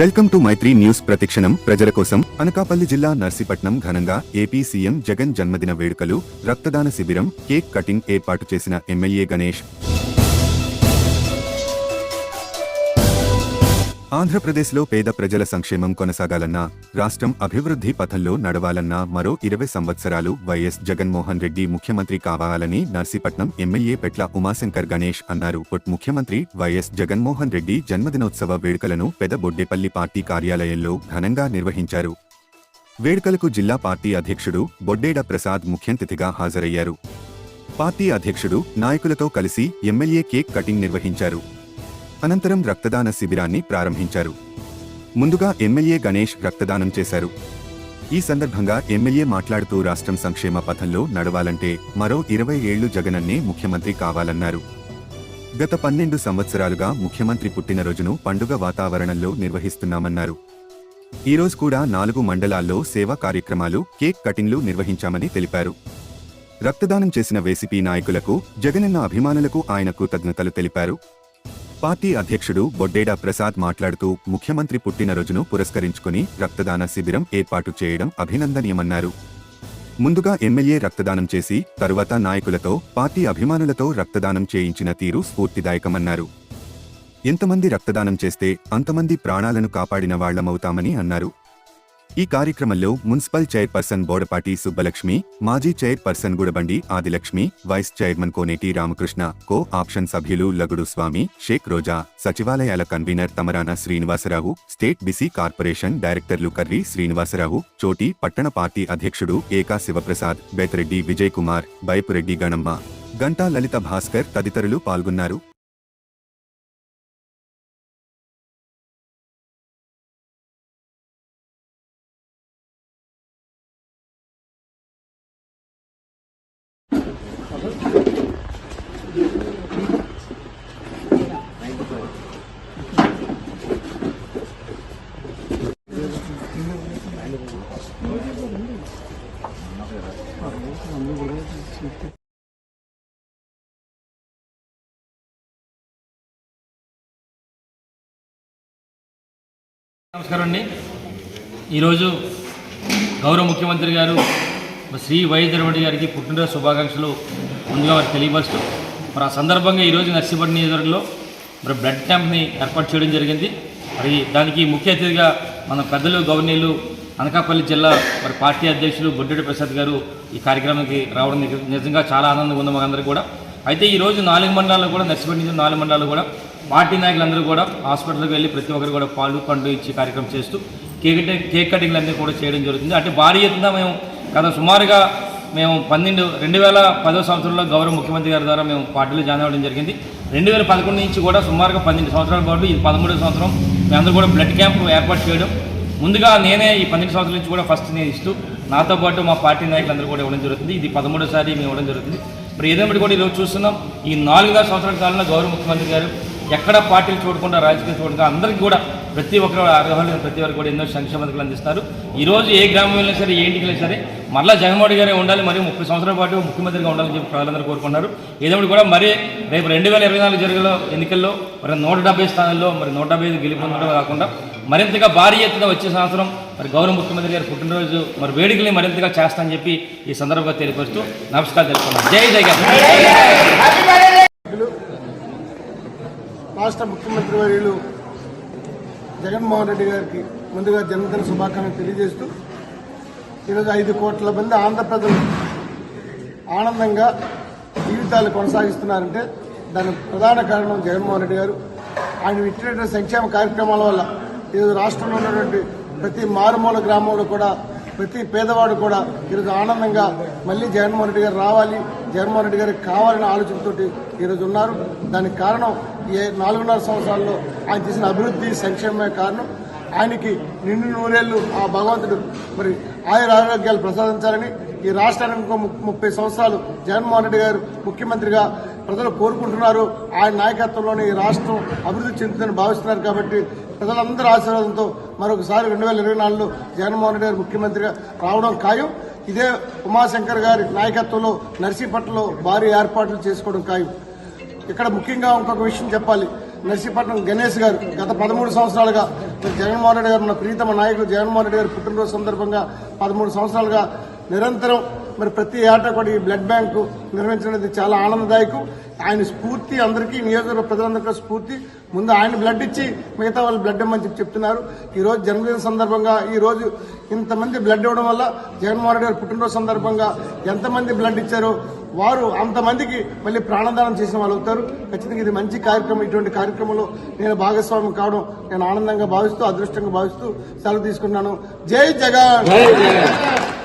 Welcome to Mythri news ప్రతిక్షణం. ప్రజల కోసం అనకాపల్లి జిల్లా నర్సీపట్నం ఘనంగా ఏపీ సీఎం జగన్ జన్మదిన వేడుకలు రక్తదాన శిబిరం కేక్ కటింగ్ ఏర్పాటు చేసిన ఎమ్మెల్యే గణేష్ ఆంధ్రప్రదేశ్లో పేద ప్రజల సంక్షేమం కొనసాగాలన్నా రాష్ట్రం అభివృద్ధి పథంలో నడవాలన్నా మరో ఇరవై సంవత్సరాలు వైఎస్ జగన్మోహన్ రెడ్డి ముఖ్యమంత్రి కావాలని నర్సీపట్నం ఎమ్మెల్యే పెట్ల ఉమాశంకర్ గణేష్ అన్నారు. ముఖ్యమంత్రి వైఎస్ జగన్మోహన్ రెడ్డి జన్మదినోత్సవ వేడుకలను పెదబొడ్డేపల్లి పార్టీ కార్యాలయంలో ఘనంగా నిర్వహించారు. వేడుకలకు జిల్లా పార్టీ అధ్యక్షుడు బొడ్డేడ ప్రసాద్ ముఖ్యంతిథిగా హాజరయ్యారు. పార్టీ అధ్యక్షుడు నాయకులతో కలిసి ఎమ్మెల్యే కేక్ కటింగ్ నిర్వహించారు. అనంతరం రక్తదాన శిబిరాన్ని ప్రారంభించారు. ముందుగా ఎమ్మెల్యే గణేష్ రక్తదానం చేశారు. ఈ సందర్భంగా ఎమ్మెల్యే మాట్లాడుతూ రాష్ట్రం సంక్షేమ పథంలో నడవాలంటే మరో ఇరవై ఏళ్ళు జగనన్నే ముఖ్యమంత్రి కావాలన్నారు. గత పన్నెండు సంవత్సరాలుగా ముఖ్యమంత్రి పుట్టినరోజును పండుగ వాతావరణంలో నిర్వహిస్తున్నామన్నారు. ఈ రోజు కూడా నాలుగు మండలాల్లో సేవా కార్యక్రమాలు కేక్ కటింగ్లు నిర్వహించామని తెలిపారు. రక్తదానం చేసిన వేసిపి నాయకులకు జగనన్న అభిమానులకు ఆయన కృతజ్ఞతలు తెలిపారు. పార్టీ అధ్యక్షుడు బొడ్డేడా ప్రసాద్ మాట్లాడుతూ ముఖ్యమంత్రి పుట్టినరోజును పురస్కరించుకుని రక్తదాన శిబిరం ఏర్పాటు చేయడం అభినందనీయమన్నారు. ముందుగా ఎమ్మెల్యే రక్తదానం చేసి తరువాత నాయకులతో పార్టీ అభిమానులతో రక్తదానం చేయించిన తీరు స్ఫూర్తిదాయకమన్నారు. ఎంతమంది రక్తదానం చేస్తే అంతమంది ప్రాణాలను కాపాడిన వాళ్ళమవుతామని అన్నారు. ఈ కార్యక్రమంలో మున్సిపల్ చైర్పర్సన్ బోడపాటి సుబ్బలక్ష్మి మాజీ chairperson Gudabandi Adilakshmi vice chairman Koneti Ramakrishna co option సభ్యులు లగుడు స్వామి షేక్ రోజా సచివాలయాల convener Tamarana Srinivasarao state BC corporation డైరెక్టర్లు కర్రి శ్రీనివాసరావు చోటి పట్టణ పార్టీ అధ్యక్షుడు ఏకా శివప్రసాద్ బేతరెడ్డి విజయ్ కుమార్ బైపురెడ్డి గణమ్మ. గంటా లలిత భాస్కర్ తదితరులు పాల్గొన్నారు. నమస్కారం అండి. ఈరోజు గౌరవ ముఖ్యమంత్రి గారు శ్రీ వైఎస్ జగన్మోహన్ గారికి పుట్టినరోజు శుభాకాంక్షలు. ముందుగా వారికి తెలియపరుస్తూ మరి ఆ సందర్భంగా ఈరోజు నర్సీపట్నం నియోజకవర్గంలో మరి బ్లడ్ క్యాంప్ని ఏర్పాటు చేయడం జరిగింది. మరి దానికి ముఖ్య అతిథిగా మన పెద్దలు గవర్నీలు అనకాపల్లి జిల్లా మరి పార్టీ అధ్యక్షులు బొడ్డెడి ప్రసాద్ గారు ఈ కార్యక్రమానికి రావడం నిజంగా చాలా ఆనందంగా ఉంది మాకందరికీ కూడా. అయితే ఈ రోజు నాలుగు మండలాల్లో కూడా నర్సిపల్లి నుంచి నాలుగు మండలాలు కూడా పార్టీ నాయకులందరూ కూడా హాస్పిటల్కి వెళ్ళి ప్రతి ఒక్కరు కూడా పాలు పండు ఇచ్చి కార్యక్రమం చేస్తూ కేక్ కటింగ్- కేక్ కటింగ్లు అన్నీ కూడా చేయడం జరుగుతుంది. అంటే భారీ ఎత్తున మేము గత సుమారుగా మేము పన్నెండు రెండు వేల పదో సంవత్సరంలో గౌరవ ముఖ్యమంత్రి గారి ద్వారా మేము పార్టీలో జాయిన్ అవ్వడం జరిగింది. రెండు వేల పదకొండు నుంచి కూడా సుమారుగా పన్నెండు సంవత్సరాల పాటు ఇది పదమూడో సంవత్సరం మేమందరూ కూడా బ్లడ్ క్యాంప్ ఏర్పాటు చేయడం ముందుగా నేనే ఈ పన్నెండు సంవత్సరాల నుంచి కూడా ఫస్ట్ నేను ఇస్తూ నాతో పాటు మా పార్టీ నాయకులందరూ కూడా ఇవ్వడం జరుగుతుంది. ఇది పదమూడోసారి మేము ఇవ్వడం జరుగుతుంది. మరి ఏదైనా కూడా ఈరోజు చూస్తున్నాం. ఈ నాలుగున్నర సంవత్సరాల కాలంలో గౌరవ ముఖ్యమంత్రి గారు ఎక్కడ పార్టీలు చూడకుండా రాజకీయం చూడకుండా అందరికీ కూడా ప్రతి ఒక్కరు అర్హులైన ప్రతి ఒక్కరు కూడా ఎన్నో సంక్షేమ పథకాలు అందిస్తారు. ఈరోజు ఏ గ్రామం వెళ్ళినా సరే ఏ ఇంటికి వెళ్ళినా సరే మరలా జగన్మోహన్ గారే ఉండాలి. మరియు ముప్పై సంవత్సరాల పాటు ముఖ్యమంత్రిగా ఉండాలని చెప్పి ప్రజలందరూ కోరుకున్నారు ఏదైనా కూడా మరి రేపు రెండు వేల ఇరవై నాలుగు జరిగే ఎన్నికల్లో మరి నూట డెబ్బై స్థానాల్లో మరి నూట డెబ్బై ఐదు గెలుపొందడమే కాకుండా మరింతగా భారీ ఎత్తున వచ్చే సంవత్సరం మరి గౌరవ ముఖ్యమంత్రి గారి పుట్టినరోజు మరి వేడుకల్ని మరింతగా చేస్తానని చెప్పి ఈ సందర్భంగా తెలియపరుస్తూ నమస్కారం తెలుపుకున్నాను జై జగన్ రాష్ట్ర ముఖ్యమంత్రి వర్యులు జగన్మోహన్ రెడ్డి గారికి ముందుగా జన్మదిన శుభాకాంక్షలు తెలియజేస్తూ ఈరోజు ఐదు కోట్ల మంది ఆంధ్ర ప్రజలు ఆనందంగా జీవితాలు కొనసాగిస్తున్నారంటే దానికి ప్రధాన కారణం జగన్మోహన్ రెడ్డి గారు. ఆయన ఇచ్చినటువంటి సంక్షేమ కార్యక్రమాల వల్ల ఈరోజు రాష్ట్రంలో ఉన్నటువంటి ప్రతి మారుమూల గ్రామంలో కూడా ప్రతి పేదవాడు కూడా ఈరోజు ఆనందంగా మళ్ళీ జగన్మోహన్ రెడ్డి గారు రావాలి జగన్మోహన్ రెడ్డి గారికి కావాలనే ఆలోచనతోటి ఈరోజు ఉన్నారు. దానికి కారణం ఏ నాలుగున్నర సంవత్సరాల్లో ఆయన చేసిన అభివృద్ధి సంక్షేమమే కారణం. ఆయనకి నిన్ను నూరేళ్ళు ఆ భగవంతుడు మరి ఆయుర ఆరోగ్యాలు ప్రసాదించాలని ఈ రాష్ట్రానికి ఇంకో ముప్పై సంవత్సరాలు జగన్మోహన్ రెడ్డి గారు ముఖ్యమంత్రిగా ప్రజలు కోరుకుంటున్నారు. ఆయన నాయకత్వంలోనే ఈ రాష్ట్రం అభివృద్ధి చెందుతుందని భావిస్తున్నారు కాబట్టి ప్రజలందరి ఆశీర్వాదంతో మరొకసారి రెండు వేల ఇరవై నాలుగులో జగన్మోహన్ రెడ్డి గారు ముఖ్యమంత్రిగా రావడం ఖాయం. ఇదే ఉమాశంకర్ గారి నాయకత్వంలో నర్సీపట్నంలో భారీ ఏర్పాట్లు చేసుకోవడం ఖాయం. ఇక్కడ ముఖ్యంగా ఇంకొక విషయం చెప్పాలి. నర్సీపట్నం గణేష్ గారు గత పదమూడు సంవత్సరాలుగా జగన్మోహన్ రెడ్డి గారు మన ప్రీతమ నాయకుడు జగన్మోహన్ రెడ్డి గారు పుట్టినరోజు సందర్భంగా పదమూడు సంవత్సరాలుగా నిరంతరం మరి ప్రతి ఏటా కూడా ఈ బ్లడ్ బ్యాంకు నిర్వహించడం చాలా ఆనందదాయకం. ఆయన స్ఫూర్తి అందరికీ నియోజకవర్గ ప్రజలందరికీ స్ఫూర్తి. ముందు ఆయన బ్లడ్ ఇచ్చి మిగతా వాళ్ళు బ్లడ్ ఇమ్మని చెప్పి చెప్తున్నారు. ఈ రోజు జన్మదిన సందర్భంగా ఈరోజు ఇంతమంది బ్లడ్ ఇవ్వడం వల్ల జగన్మోహన్ రెడ్డి గారు పుట్టినరోజు సందర్భంగా ఎంతమంది బ్లడ్ ఇచ్చారో వారు అంతమందికి మళ్ళీ ప్రాణదానం చేసిన వాళ్ళు అవుతారు. ఖచ్చితంగా ఇది మంచి కార్యక్రమం. ఇటువంటి కార్యక్రమంలో నేను భాగస్వామి కావడం నేను ఆనందంగా భావిస్తూ అదృష్టంగా భావిస్తూ సెలవు తీసుకున్నాను జై జగన్!